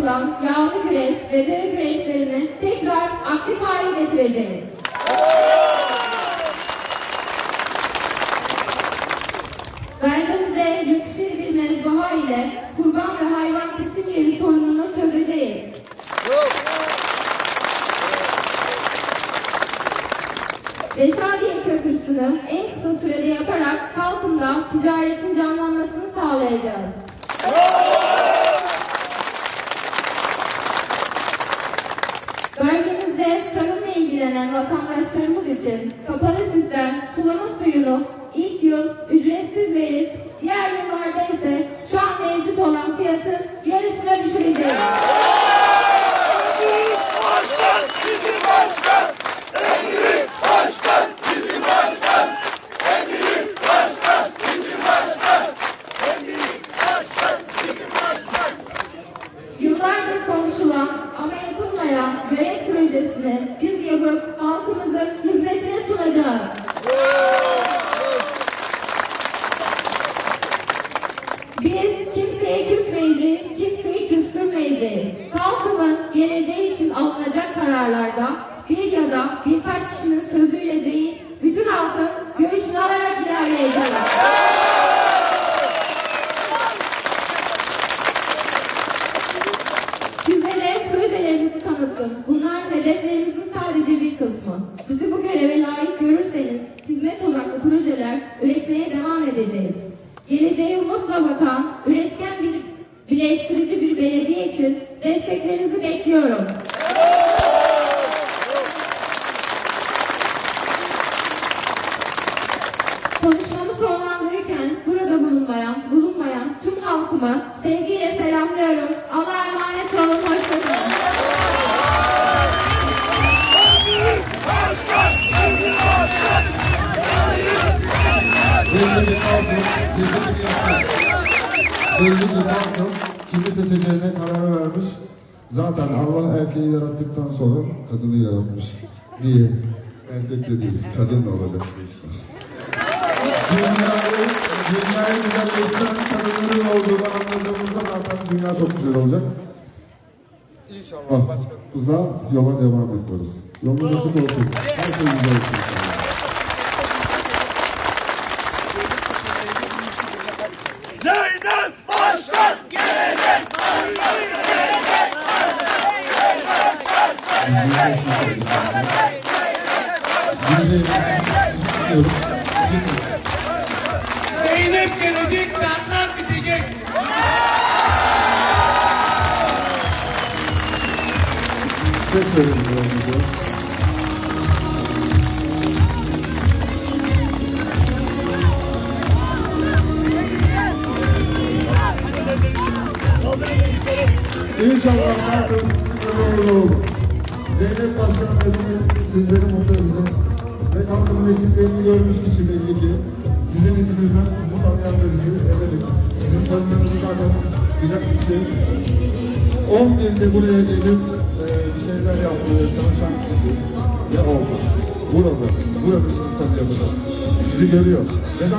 yapılan yağlı güreş ve dev güreşlerini tekrar aktif hale getireceğiz. Verdiğimize yetişir bir mezbaha ile kurban ve hayvan kesim yeri sorununu çözeceğiz. Reşadiye Köprüsü'nü en kısa sürede yaparak halkımda ticaretin canlanmasını sağlayacağız. Bölgemizde tarımla ilgilenen vatandaşlarımız için kapalı sistem sulama suyunu ilk yıl ücretsiz verip diğer yıllarda ise şu an mevcut olan fiyatın yarısına düşüreceğiz. Başkan bizim başkan. En büyük başkan bizim başkan. En büyük başkan bizim başkan. En büyük başkan bizim başkan. Yıllardır konuşulan ama yapılmayan börek projesini biz yapıp halkımızın hizmetine sunacağız. Biz kimseye küsmeyeceğiz, kimseyi küstürmeyeceğiz. Halkımın geleceği için alınacak kararlarda bir ya da birkaç kişinin sözüyle değil, bütün halkın görüşünü alarak ilerleyeceğiz. Sizlere projelerimizi tanıttım. Bunlar hedeflerimizin sadece bir kısmı. Bizi bu göreve layık görürseniz hizmet odaklı projeler üretmeye devam edeceğiz. Geleceğe umutla bakan, üretken bir birleştirici bir belediye için desteklerinizi bekliyorum. Konuşmamı sonlandırırken burada bulunmayan, bulunmayan tüm halkımı sevgiyle selamlıyorum. Belli bir halkın kimi seçeceğine karar vermiş. Zaten Allah erkeği yarattıktan sonra kadını yaratmış. Niye? Erkek de değil, kadın da olacak. Dünyayı, dünyayı güzelleştiren kadınların olduğunu anladığımızda zaten dünya çok güzel olacak. İnşallah başkanımızla yola devam ediyoruz. Yolunuz açık olsun. Her şey güzel olsun. İnşallah. Zeynep Başkan gelecek. Başkan gelecek. Zeynep gelecek, darlar bitecek. Ses verin İnşallah böyle olur. Zeynep Başkan Bey'in sizleri mutlu edecek. Ve halkın eksiklerini görmüş kişi belli ki. Sizin içinizden sizi tanıyan birisi. Evet. Sizin tanımanızı zaten bilen bir şey. 11'de buraya gelip e, bir şeyler yapmaya çalışan kişi ne oldu? Burada, burada insan yapacak. Sizi görüyor. Neden